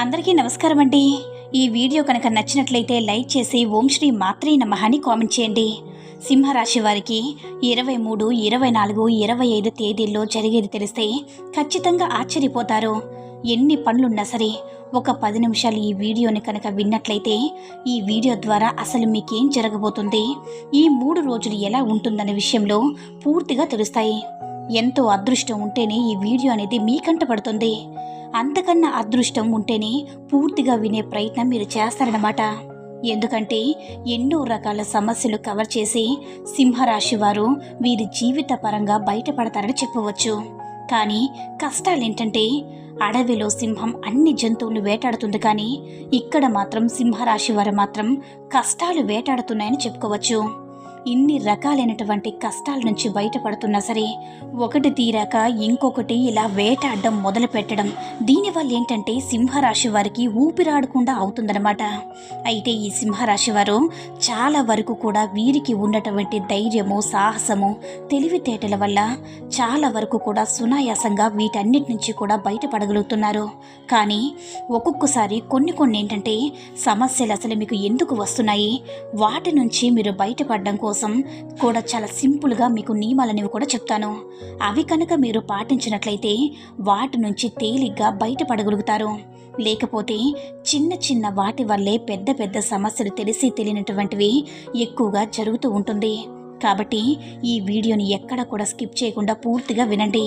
అందరికీ నమస్కారం అండి. ఈ వీడియో కనుక నచ్చినట్లయితే లైక్ చేసి ఓం శ్రీ మాత్రే నమః అని కామెంట్ చేయండి. సింహరాశి వారికి ఇరవై మూడు ఇరవై నాలుగు ఇరవై ఐదు తేదీల్లో జరిగేది తెలిస్తే ఖచ్చితంగా ఆశ్చర్యపోతారు. ఎన్ని పనులున్నా సరే ఒక పది నిమిషాలు ఈ వీడియోని కనుక విన్నట్లయితే ఈ వీడియో ద్వారా అసలు మీకేం జరగబోతుంది? ఈ మూడు రోజులు ఎలా ఉంటుందనే విషయంలో పూర్తిగా తెలుస్తాయి. ఎంతో అదృష్టం ఉంటేనే ఈ వీడియో అనేది మీకంట పడుతుంది. అంతకన్నా అదృష్టం ఉంటేనే పూర్తిగా వినే ప్రయత్నం మీరు చేస్తారన్నమాట. ఎందుకంటే ఎన్నో రకాల సమస్యలు కవర్ చేసి సింహరాశి వారు వీరి జీవిత పరంగా బయటపడతారని చెప్పవచ్చు. కానీ కష్టాలు ఏంటంటే అడవిలో సింహం అన్ని జంతువులు వేటాడుతుంది కానీ ఇక్కడ మాత్రం సింహరాశి వారు మాత్రం కష్టాలు వేటాడుతున్నాయని చెప్పుకోవచ్చు. ఇన్ని రకాలైనటువంటి కష్టాల నుంచి బయటపడుతున్నా సరే ఒకటి తీరాక ఇంకొకటి ఇలా వేటాడడం మొదలు పెట్టడం దీనివల్ల ఏంటంటే సింహరాశి వారికి ఊపిరాడకుండా అవుతుందన్నమాట. అయితే ఈ సింహరాశి వారు చాలా వరకు కూడా వీరికి ఉన్నటువంటి ధైర్యము సాహసము తెలివితేటల వల్ల చాలా వరకు కూడా సునాయాసంగా వీటన్నిటి నుంచి కూడా బయటపడగలుగుతున్నారు. కానీ ఒక్కొక్కసారి కొన్ని కొన్ని ఏంటంటే సమస్యలు అసలు మీకు ఎందుకు వస్తున్నాయి? వాటి నుంచి మీరు బయటపడడం కోసం కోసం కూడా చాలా సింపుల్గా మీకు నియమాలనేవి కూడా చెప్తాను. అవి కనుక మీరు పాటించినట్లయితే వాటి నుంచి తేలిగ్గా బయటపడగలుగుతారు. లేకపోతే చిన్న చిన్న వాటి వల్లే పెద్ద పెద్ద సమస్యలు తెలిసి తెలియనటువంటివి ఎక్కువగా జరుగుతూ ఉంటుంది. కాబట్టి ఈ వీడియోని ఎక్కడ కూడా స్కిప్ చేయకుండా పూర్తిగా వినండి.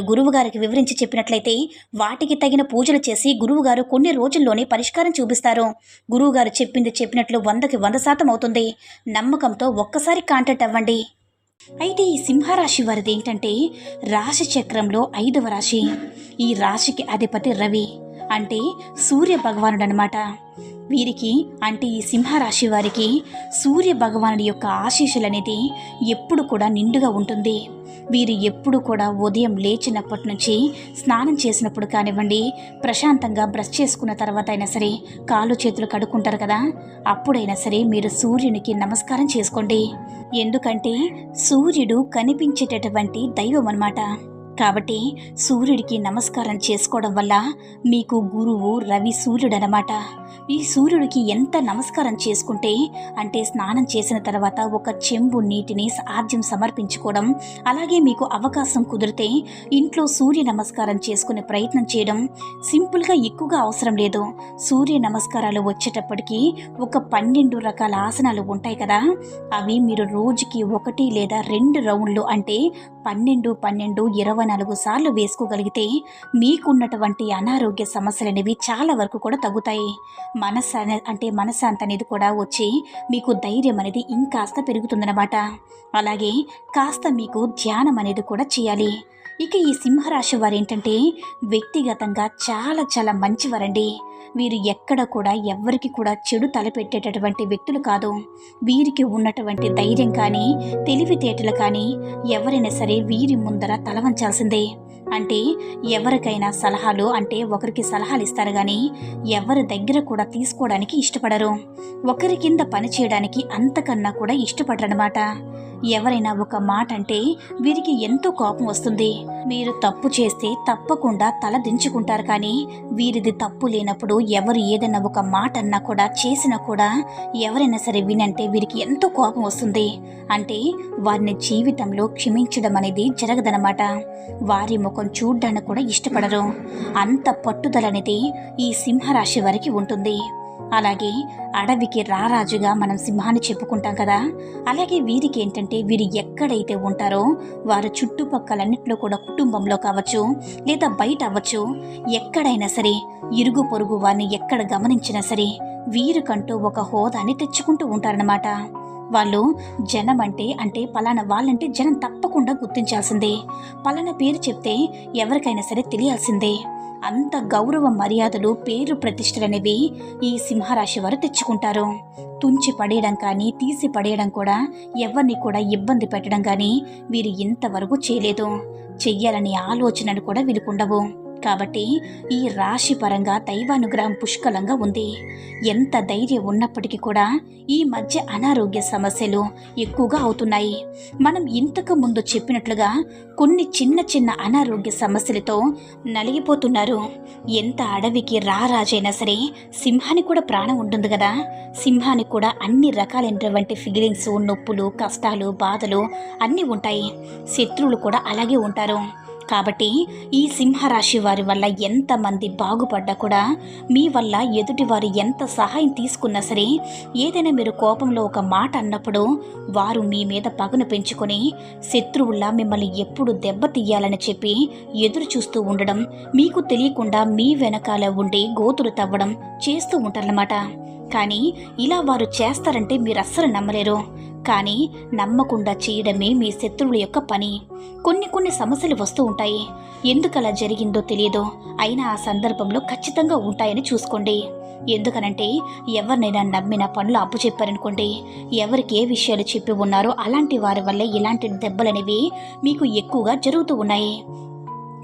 గురువుగారికి వివరించి చెప్పినట్లయితే వాటికి తగిన పూజలు చేసి గురువుగారు కొన్ని రోజుల్లోనే పరిష్కారం చూపిస్తారు. గురువుగారు చెప్పింది చెప్పినట్లు వందకి వంద శాతం అవుతుంది. నమ్మకంతో ఒక్కసారి కాంటాక్ట్ అవ్వండి. అయితే ఈ సింహరాశి వారిది ఏంటంటే రాశి చక్రంలో ఐదవ రాశి. ఈ రాశికి అధిపతి రవి. అంటే సూర్య భగవానుడు అనమాట వీరికి అంటే ఈ సింహరాశి వారికి సూర్య భగవానుడి యొక్క ఆశీస్సులు అనేది ఎప్పుడు కూడా నిండుగా ఉంటుంది. వీరు ఎప్పుడు కూడా ఉదయం లేచినప్పటి నుంచి స్నానం చేసినప్పుడు కానివ్వండి ప్రశాంతంగా బ్రష్ చేసుకున్న తర్వాత అయినా సరే కాళ్ళు చేతులు కడుక్కుంటారు కదా అప్పుడైనా సరే మీరు సూర్యునికి నమస్కారం చేసుకోండి. ఎందుకంటే సూర్యుడు కనిపించేటటువంటి దైవం అన్నమాట కాబట్టి సూర్యుడికి నమస్కారం చేసుకోవడం వల్ల మీకు గురువు రవి సూర్యుడు అనమాట ఈ సూర్యుడికి ఎంత నమస్కారం చేసుకుంటే అంటే స్నానం చేసిన తర్వాత ఒక చెంబు నీటిని ఆద్యం సమర్పించుకోవడం అలాగే మీకు అవకాశం కుదిరితే ఇంట్లో సూర్య నమస్కారం చేసుకునే ప్రయత్నం చేయడం సింపుల్గా ఎక్కువగా అవసరం లేదు. సూర్య నమస్కారాలు వచ్చేటప్పటికి ఒక పన్నెండు రకాల ఆసనాలు ఉంటాయి కదా అవి మీరు రోజుకి ఒకటి లేదా రెండు రౌండ్లు అంటే పన్నెండు పన్నెండు ఇరవై నాలుగు సార్లు వేసుకోగలిగితే మీకున్నటువంటి అనారోగ్య సమస్యలు అనేవి చాలా వరకు కూడా తగ్గుతాయి. మనస్సు అంటే మనశ్శాంతి అనేది కూడా వచ్చి మీకు ధైర్యం అనేది ఇంకాస్త పెరుగుతుందన్నమాట. అలాగే కాస్త మీకు ధ్యానం అనేది కూడా చేయాలి. ఇక ఈ సింహరాశి వారు ఏంటంటే వ్యక్తిగతంగా చాలా చాలా మంచివారండి. వీరు ఎక్కడ కూడా ఎవ్వరికి కూడా చెడు తలపెట్టేటటువంటి వ్యక్తులు కాదు. వీరికి ఉన్నటువంటి ధైర్యం కానీ తెలివితేటలు కానీ ఎవరైనా సరే వీరి ముందర తలవంచాల్సిందే. అంటే ఎవరికైనా సలహాలు అంటే ఒకరికి సలహాలు ఇస్తారు కానీ ఎవరి దగ్గర కూడా తీసుకోవడానికి ఇష్టపడరు. ఒకరి కింద పని చేయడానికి అంతకన్నా కూడా ఇష్టపడరనమాట ఎవరైనా ఒక మాట అంటే వీరికి ఎంతో కోపం వస్తుంది. మీరు తప్పు చేస్తే తప్పకుండా తల దించుకుంటారు కానీ వీరిది తప్పు లేనప్పుడు ఎవరు ఏదైనా ఒక మాట అన్నా కూడా చేసినా కూడా ఎవరైనా సరే వినంటే వీరికి ఎంతో కోపం వస్తుంది. అంటే వారిని జీవితంలో క్షమించడం అనేది జరగదనమాట వారి ముఖం చూడ్డానికి కూడా ఇష్టపడరు. అంత పట్టుదల అనేది ఈ సింహరాశి వారికి ఉంటుంది. అలాగే అడవికి రారాజుగా మనం సింహాన్ని చెప్పుకుంటాం కదా. అలాగే వీరికి ఏంటంటే వీరు ఎక్కడైతే ఉంటారో వారు చుట్టుపక్కలన్నింటిలో కూడా కుటుంబంలో కావచ్చు లేదా బయట అవ్వచ్చు. ఎక్కడైనా సరే ఇరుగు పొరుగు వారిని ఎక్కడ గమనించినా సరే వీరికంటూ ఒక హోదాని తెచ్చుకుంటూ ఉంటారన్నమాట. వాళ్ళు జనం అంటే అంటే పలానా వాళ్ళంటే జనం తప్పకుండా గుర్తించాల్సిందే. పలానా పేరు చెప్తే ఎవరికైనా సరే తెలియాల్సిందే. అంత గౌరవ మర్యాదలు పేరు ప్రతిష్టలనేవి ఈ సింహరాశి వారు తెచ్చుకుంటారు. తుంచి పడేయడం కానీ తీసి పడేయడం కూడా ఎవరిని కూడా ఇబ్బంది పెట్టడం కానీ వీరు ఇంతవరకు చేయలేదు. చెయ్యాలనే ఆలోచనలు కూడా వీళ్ళకుండవు. కాబట్టి ఈ రాశి పరంగా దైవానుగ్రహం పుష్కలంగా ఉంది. ఎంత ధైర్యం ఉన్నప్పటికీ కూడా ఈ మధ్య అనారోగ్య సమస్యలు ఎక్కువగా అవుతున్నాయి. మనం ఇంతకు ముందు చెప్పినట్లుగా కొన్ని చిన్న చిన్న అనారోగ్య సమస్యలతో నలిగిపోతున్నారు. ఎంత అడవికి రారాజైనా సరే సింహానికి కూడా ప్రాణం ఉంటుంది కదా. సింహానికి కూడా అన్ని రకాలైనటువంటి ఫీలింగ్స్ నొప్పులు కష్టాలు బాధలు అన్నీ ఉంటాయి. శత్రువులు కూడా అలాగే ఉంటారు. కాబట్టి ఈ సింహరాశి వారి వల్ల ఎంతమంది బాగుపడ్డా కూడా మీ వల్ల ఎదుటివారు ఎంత సహాయం తీసుకున్నా సరే ఏదైనా మీరు కోపంలో ఒక మాట అన్నప్పుడు వారు మీ మీద పగను పెంచుకొని శత్రువుల్లా మిమ్మల్ని ఎప్పుడు దెబ్బతీయాలని చెప్పి ఎదురు చూస్తూ ఉండడం మీకు తెలియకుండా మీ వెనకాల ఉండి గోతులు తవ్వడం చేస్తూ ఉంటారన్నమాట. కానీ ఇలా వారు చేస్తారంటే మీరు అస్సలు నమ్మలేరు. కానీ నమ్మకుండా చేయడమే మీ శత్రువుల యొక్క పని. కొన్ని కొన్ని సమస్యలు వస్తూ ఉంటాయి. ఎందుకలా జరిగిందో తెలియదో. అయినా ఆ సందర్భంలో ఖచ్చితంగా ఉంటాయని చూసుకోండి. ఎందుకనంటే ఎవరినైనా నమ్మిన పనులు అప్పు చెప్పారనుకోండి. ఎవరికి ఏ విషయాలు చెప్పి ఉన్నారో అలాంటి వారి వల్ల ఇలాంటి దెబ్బలనేవి మీకు ఎక్కువగా జరుగుతూ ఉన్నాయి.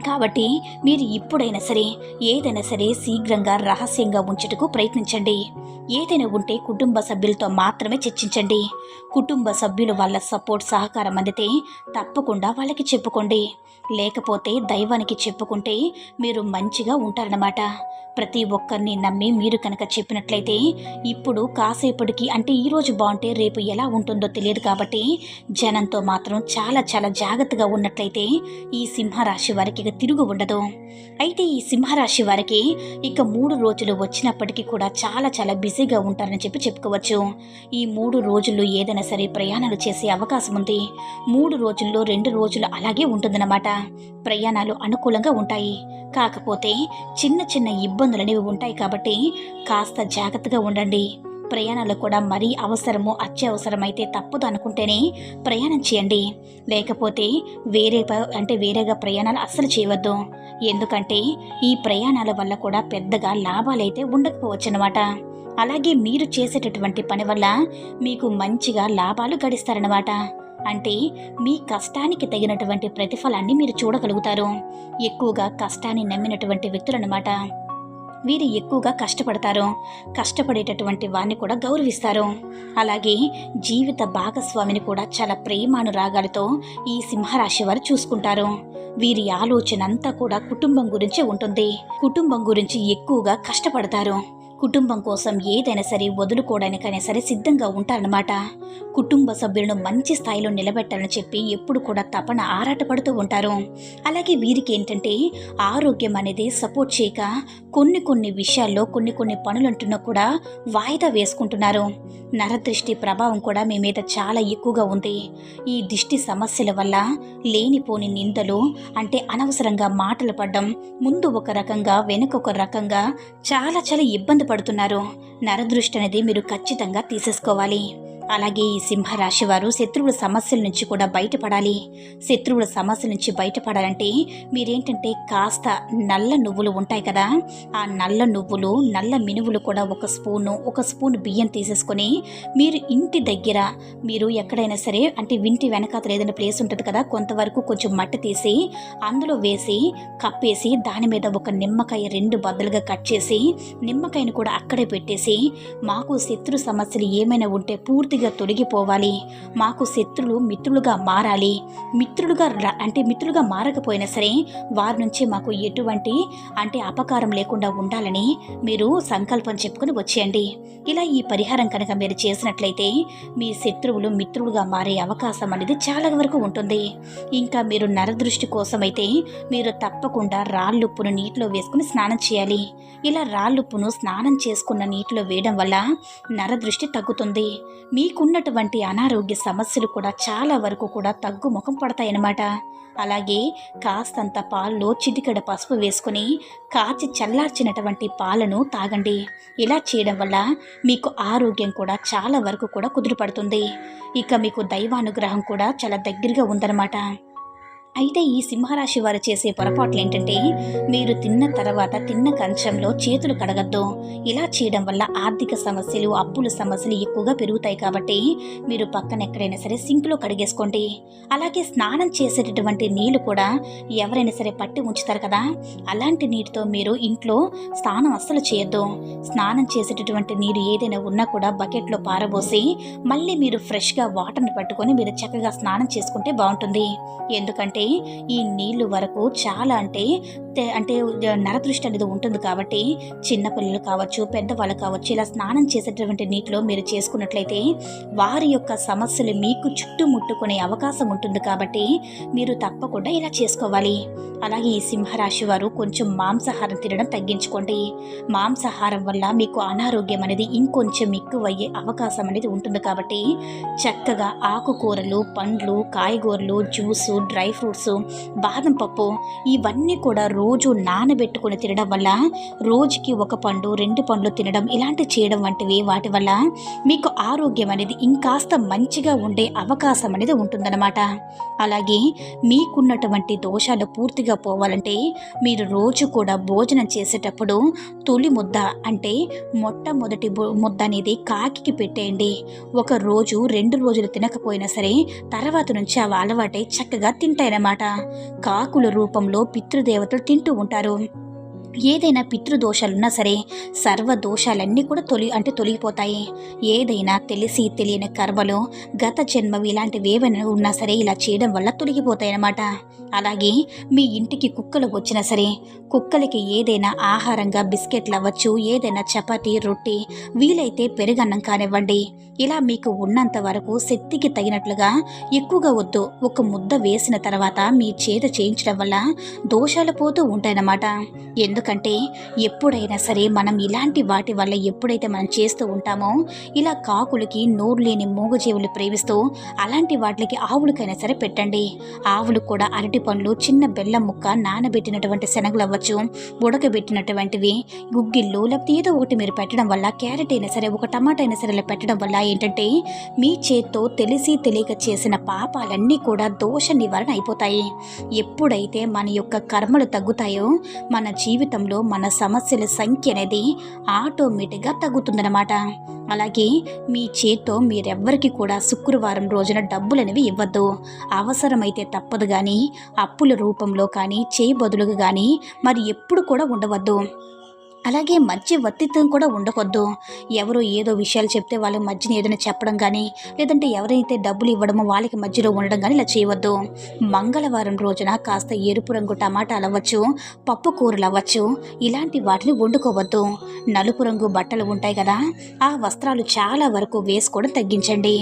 కాబట్టి మీరు ఇప్పుడైనా సరే ఏదైనా సరే శీఘ్రంగా రహస్యంగా ఉంచుటకు ప్రయత్నించండి. ఏదైనా ఉంటే కుటుంబ సభ్యులతో మాత్రమే చర్చించండి. కుటుంబ సభ్యులు వాళ్ళ సపోర్ట్ సహకారం అందితే తప్పకుండా వాళ్ళకి చెప్పుకోండి. లేకపోతే దైవానికి చెప్పుకుంటే మీరు మంచిగా ఉంటారన్నమాట. ప్రతి ఒక్కరిని నమ్మి మీరు కనుక చెప్పినట్లయితే ఇప్పుడు కాసేపటికి అంటే ఈరోజు బాగుంటే రేపు ఎలా ఉంటుందో తెలియదు కాబట్టి జనంతో మాత్రం చాలా చాలా జాగ్రత్తగా ఉన్నట్లయితే ఈ సింహరాశి వారికి ఇక తిరుగు ఉండదు. అయితే ఈ సింహరాశి వారికి ఇక మూడు రోజులు వచ్చినప్పటికీ కూడా చాలా చాలా బిజీగా ఉంటారని చెప్పి చెప్పుకోవచ్చు. ఈ మూడు రోజుల్లో ఏదైనా సరే ప్రయాణాలు చేసే అవకాశం ఉంది. మూడు రోజుల్లో రెండు రోజులు అలాగే ఉంటుందన్నమాట. ప్రయాణాలు అనుకూలంగా ఉంటాయి. కాకపోతే చిన్న చిన్న ఇబ్బంది అనేవి ఉంటాయి కాబట్టి కాస్త జాగ్రత్తగా ఉండండి. ప్రయాణాలు కూడా మరీ అవసరము అత్యవసరమైతే తప్పదు అనుకుంటేనే ప్రయాణం చేయండి. లేకపోతే వేరే ప- అంటే వేరేగా ప్రయాణాలు అస్సలు చేయవద్దు. ఎందుకంటే ఈ ప్రయాణాల వల్ల కూడా పెద్దగా లాభాలైతే ఉండకపోవచ్చు అనమాట అలాగే మీరు చేసేటటువంటి పని వల్ల మీకు మంచిగా లాభాలు గడిస్తారనమాట అంటే మీ కష్టానికి తగినటువంటి ప్రతిఫలాన్ని మీరు చూడగలుగుతారు. ఎక్కువగా కష్టాన్ని నమ్మినటువంటి వ్యక్తులన్నమాట. వీరు ఎక్కువగా కష్టపడతారు. కష్టపడేటటువంటి వారిని కూడా గౌరవిస్తారు. అలాగే జీవిత భాగస్వామిని కూడా చాలా ప్రేమానురాగాలతో ఈ సింహరాశి వారు చూసుకుంటారు. వీరి ఆలోచన అంతా కూడా కుటుంబం గురించే ఉంటుంది. కుటుంబం గురించి ఎక్కువగా కష్టపడతారు. కుటుంబం కోసం ఏదైనా సరే వదులుకోవడానికైనా సరే సిద్ధంగా ఉంటారన్నమాట. కుటుంబ సభ్యులను మంచి స్థాయిలో నిలబెట్టాలని చెప్పి ఎప్పుడు కూడా తపన ఆరాటపడుతూ ఉంటారు. అలాగే వీరికి ఏంటంటే ఆరోగ్యం అనేది సపోర్ట్ చేయక కొన్ని కొన్ని విషయాల్లో కొన్ని కొన్ని పనులంటున్నా కూడా వాయిదా వేసుకుంటున్నారు. నరదృష్టి ప్రభావం కూడా మీ మీద చాలా ఎక్కువగా ఉంది. ఈ దిష్టి సమస్యల వల్ల లేనిపోని నిందలు అంటే అనవసరంగా మాటలు పడడం ముందు ఒక రకంగా వెనుక ఒక రకంగా చాలా చాలా ఇబ్బంది పడుతున్నారు. నరదృష్టి అనేది మీరు ఖచ్చితంగా తీసేసుకోవాలి. అలాగే ఈ సింహరాశి వారు శత్రువుల సమస్యల నుంచి కూడా బయటపడాలి. శత్రువుల సమస్యల నుంచి బయటపడాలంటే మీరేంటంటే కాస్త నల్ల నువ్వులు ఉంటాయి కదా ఆ నల్ల నువ్వులు నల్ల మినువులు కూడా ఒక స్పూను ఒక స్పూన్ బియ్యం తీసేసుకొని మీరు ఇంటి దగ్గర మీరు ఎక్కడైనా సరే అంటే ఇంటి వెనకాతల ఏదైనా ప్లేస్ ఉంటుంది కదా కొంతవరకు కొంచెం మట్టి తీసి అందులో వేసి కప్పేసి దాని మీద ఒక నిమ్మకాయ రెండు బద్దలుగా కట్ చేసి నిమ్మకాయను కూడా అక్కడే పెట్టేసి మాకు శత్రు సమస్యలు ఏమైనా ఉంటే పూర్తి పూర్తిగా తొలగిపోవాలి. మాకు శత్రులు మిత్రులుగా మారాలి. మిత్రులుగా అంటే మిత్రులుగా మారకపోయినా సరే వారి నుంచి మాకు ఎటువంటి అంటే అపకారం లేకుండా ఉండాలని మీరు సంకల్పం చెప్పుకొని వచ్చేయండి. ఇలా ఈ పరిహారం కనుక మీరు చేసినట్లయితే మీ శత్రువులు మిత్రులుగా మారే అవకాశం అనేది చాలా వరకు ఉంటుంది. ఇంకా మీరు నరదృష్టి కోసమైతే మీరు తప్పకుండా రాళ్ళుప్పును నీటిలో వేసుకుని స్నానం చేయాలి. ఇలా రాళ్ళుప్పును స్నానం చేసుకున్న నీటిలో వేయడం వల్ల నరదృష్టి తగ్గుతుంది. మీ మీకున్నటువంటి అనారోగ్య సమస్యలు కూడా చాలా వరకు కూడా తగ్గుముఖం పడతాయన్నమాట. అలాగే కాస్తంత పాల్లో చిటికెడ పసుపు వేసుకుని కాచి చల్లార్చినటువంటి పాలను తాగండి. ఇలా చేయడం వల్ల మీకు ఆరోగ్యం కూడా చాలా వరకు కూడా కుదురుపడుతుంది ఇక మీకు దైవానుగ్రహం కూడా చాలా దగ్గరగా ఉందన్నమాట. అయితే ఈ సింహరాశి వారు చేసే పొరపాట్లు ఏంటంటే మీరు తిన్న తర్వాత తిన్న కంచంలో చేతులు కడగద్దు. ఇలా చేయడం వల్ల ఆర్థిక సమస్యలు అప్పుల సమస్యలు ఎక్కువగా పెరుగుతాయి కాబట్టి మీరు పక్కన ఎక్కడైనా సరే సింక్లో కడిగేసుకోండి. అలాగే స్నానం చేసేటటువంటి నీళ్ళు కూడా ఎవరైనా సరే పట్టి ఉంచుతారు కదా అలాంటి నీటితో మీరు ఇంట్లో స్నానం అస్సలు చేయొద్దు. స్నానం చేసేటటువంటి నీరు ఏదైనా ఉన్నా కూడా బకెట్లో పారబోసి మళ్ళీ మీరు ఫ్రెష్గా వాటర్ని పట్టుకొని మీరు చక్కగా స్నానం చేసుకుంటే బాగుంటుంది. ఎందుకంటే ఈ నీళ్ళు వరకు చాలా అంటే అంటే నరదృష్టి అనేది ఉంటుంది కాబట్టి చిన్నపిల్లలు కావచ్చు పెద్దవాళ్ళు కావచ్చు ఇలా స్నానం చేసేటటువంటి నీటిలో మీరు చేసుకున్నట్లయితే వారి యొక్క సమస్యలు మీకు చుట్టుముట్టుకునే అవకాశం ఉంటుంది కాబట్టి మీరు తప్పకుండా ఇలా చేసుకోవాలి. అలాగే ఈ సింహరాశి వారు కొంచెం మాంసాహారం తినడం తగ్గించుకోండి. మాంసాహారం వల్ల మీకు అనారోగ్యం అనేది ఇంకొంచెం ఎక్కువయ్యే అవకాశం అనేది ఉంటుంది కాబట్టి చక్కగా ఆకుకూరలు పండ్లు కాయగూరలు జ్యూసు డ్రై ఫ్రూట్స్ బాదం పప్పు ఇవన్నీ కూడా రోజు నానబెట్టుకుని తినడం వల్ల రోజుకి ఒక పండు రెండు పండ్లు తినడం ఇలాంటి చేయడం వంటివి వాటి వల్ల మీకు ఆరోగ్యం అనేది ఇంకాస్త మంచిగా ఉండే అవకాశం అనేది ఉంటుందన్నమాట. అలాగే మీకున్నటువంటి దోషాలు పూర్తిగా పోవాలంటే మీరు రోజు కూడా భోజనం చేసేటప్పుడు తొలి ముద్ద అంటే మొట్టమొదటి ముద్ద అనేది కాకికి పెట్టేయండి. ఒక రోజు రెండు రోజులు తినకపోయినా సరే తర్వాత నుంచి అవి అలవాటై చక్కగా అన్నమాట. కాకుల రూపంలో పితృదేవతలు తింటూ ఉంటారు. ఏదైనా పితృదోషాలున్నా సరే సర్వ దోషాలన్నీ కూడా తొలి అంటే తొలగిపోతాయి. ఏదైనా తెలిసి తెలియని కర్మలు గత జన్మవి ఇలాంటివి ఏవైనా ఉన్నా సరే ఇలా చేయడం వల్ల తొలగిపోతాయి అన్నమాట. అలాగే మీ ఇంటికి కుక్కలు వచ్చినా సరే కుక్కలకి ఏదైనా ఆహారంగా బిస్కెట్లు అవ్వచ్చు ఏదైనా చపాతి రొట్టి వీలైతే పెరుగన్నం కానివ్వండి. ఇలా మీకు ఉన్నంత వరకు శక్తికి తగినట్లుగా ఎక్కువగా వద్దు. ఒక ముద్ద వేసిన తర్వాత మీ చేత చేయించడం వల్ల దోషాలు పోతూ ఉంటాయన్నమాట. ఎందుకంటే ఎప్పుడైనా సరే మనం ఇలాంటి వాటి వల్ల ఎప్పుడైతే మనం చేస్తూ ఉంటామో ఇలా కాకులకి నోరు లేని మూగజీవులు ప్రేమిస్తూ అలాంటి వాటికి ఆవులకైనా సరే పెట్టండి. ఆవులు కూడా అరటి పండ్లు చిన్న బెల్లం ముక్క నానబెట్టినటువంటి శనగలు అవ్వచ్చు ఉడకబెట్టినటువంటివి గుగ్గిళ్ళు లేకపోతే ఏదో ఒకటి మీరు పెట్టడం వల్ల క్యారెట్ అయినా సరే ఒక టమాటా అయినా సరే ఇలా పెట్టడం వల్ల ఏంటంటే మీ చేత్తో తెలిసి తెలియక చేసిన పాపాలన్నీ కూడా దోష నివారణ అయిపోతాయి. ఎప్పుడైతే మన యొక్క కర్మలు తగ్గుతాయో మన జీవితం జీవితంలో మన సమస్యల సంఖ్య అనేది ఆటోమేటిక్గా తగ్గుతుందన్నమాట. అలాగే మీ చేత్తో మీరెవ్వరికి కూడా శుక్రవారం రోజున డబ్బులు అనేవి ఇవ్వద్దు. అవసరమైతే తప్పదు కానీ అప్పుల రూపంలో కానీ చేయి బదులుగా కానీ మరి ఎప్పుడు కూడా ఉండవద్దు. అలాగే మధ్య వర్తిత్వం కూడా ఉండకొద్దు ఎవరు ఏదో విషయాలు చెప్తే వాళ్ళ మధ్యన ఏదైనా చెప్పడం కానీ లేదంటే ఎవరైతే డబ్బులు ఇవ్వడమో వాళ్ళకి మధ్యలో ఉండడం కానీ ఇలా చేయవద్దు. మంగళవారం రోజున కాస్త ఎరుపు రంగు టమాటాలు అవ్వచ్చు పప్పు కూరలు అవ్వచ్చు ఇలాంటి వాటిని వండుకోవద్దు. నలుపు రంగు బట్టలు ఉంటాయి కదా ఆ వస్త్రాలు చాలా వరకు వేసుకోవడం తగ్గించండి.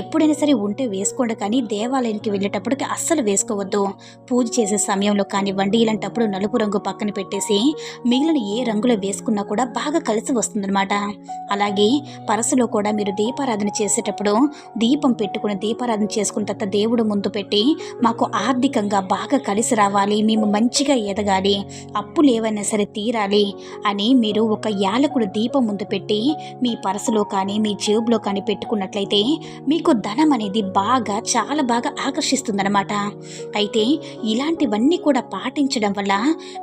ఎప్పుడైనా సరే ఉంటే వేసుకోండి కానీ దేవాలయానికి వెళ్ళేటప్పటికి అస్సలు వేసుకోవద్దు. పూజ చేసే సమయంలో కానివ్వండి ఇలాంటప్పుడు నలుపు రంగు పక్కన పెట్టేసి మిగిలిన ఏ రంగులో వేసుకున్నా కూడా బాగా కలిసి వస్తుందన్నమాట. అలాగే పరసలో కూడా మీరు దీపారాధన చేసేటప్పుడు దీపం పెట్టుకుని దీపారాధన చేసుకున్న తర్వాత దేవుడు ముందు పెట్టి మాకు ఆర్థికంగా బాగా కలిసి రావాలి మేము మంచిగా ఎదగాలి అప్పులు ఏవైనా సరే తీరాలి అని మీరు ఒక యాలకుడు దీపం ముందు పెట్టి మీ పరసలో కానీ మీ జేబులో కానీ పెట్టుకున్నట్లయితే మీకు ధనం అనేది బాగా చాలా బాగా ఆకర్షిస్తుందన్నమాట. అయితే ఇలాంటివన్నీ కూడా పాటించడం వల్ల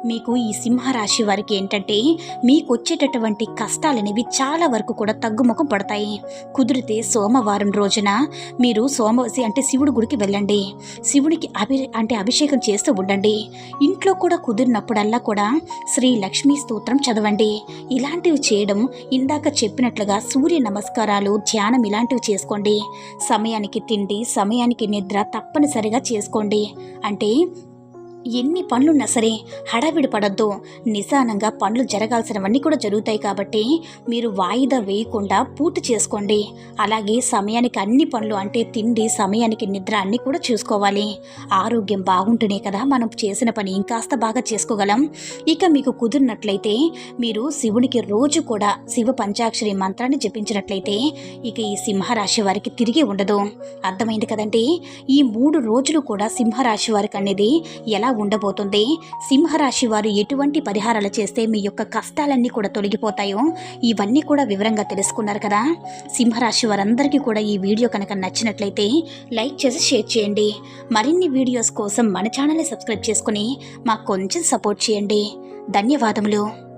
మీకు ఈ సింహరాశి వారికి ఏంటంటే మీకు వచ్చేటటువంటి కష్టాలనేవి చాలా వరకు కూడా తగ్గుముఖం పడతాయి. కుదిరితే సోమవారం రోజున మీరు సోమ అంటే శివుడి గుడికి వెళ్ళండి. శివుడికి అభి అంటే అభిషేకం చేస్తూ ఉండండి. ఇంట్లో కూడా కుదిరినప్పుడల్లా కూడా శ్రీ లక్ష్మీ స్తోత్రం చదవండి. ఇలాంటివి చేయడం ఇందాక చెప్పినట్లుగా సూర్య నమస్కారాలు ధ్యానం ఇలాంటివి చేసుకోండి. సమయానికి తిండి సమయానికి నిద్ర తప్పనిసరిగా చేసుకోండి. అంటే ఎన్ని పనులున్నా సరే హడావిడి పడద్దు. నిదానంగా పనులు జరగాల్సినవన్నీ కూడా జరుగుతాయి కాబట్టి మీరు వాయిదా వేయకుండా పూర్తి చేసుకోండి. అలాగే సమయానికి అన్ని పనులు అంటే తిండి సమయానికి నిద్ర అన్నీ కూడా చూసుకోవాలి. ఆరోగ్యం బాగుంటేనే కదా మనం చేసిన పని ఇంకాస్త బాగా చేసుకోగలం. ఇక మీకు కుదిరినట్లయితే మీరు శివునికి రోజు కూడా శివ పంచాక్షరి మంత్రాన్ని జపించినట్లయితే ఇక ఈ సింహరాశి వారికి తిరిగి ఉండదు. అర్థమైంది కదండి? ఈ మూడు రోజులు కూడా సింహరాశి వారికి అనేది ఎలా ఉండబోతుంది. సింహరాశి వారు ఎటువంటి పరిహారాలు చేస్తే మీ యొక్క కష్టాలన్నీ కూడా తొలగిపోతాయో ఇవన్నీ కూడా వివరంగా తెలుసుకున్నారు కదా. సింహరాశి వారందరికీ కూడా ఈ వీడియో కనుక నచ్చినట్లయితే లైక్ చేసి షేర్ చేయండి. మరిన్ని వీడియోస్ కోసం మన ఛానల్ని సబ్స్క్రైబ్ చేసుకుని మాకు కొంచెం సపోర్ట్ చేయండి. ధన్యవాదములు.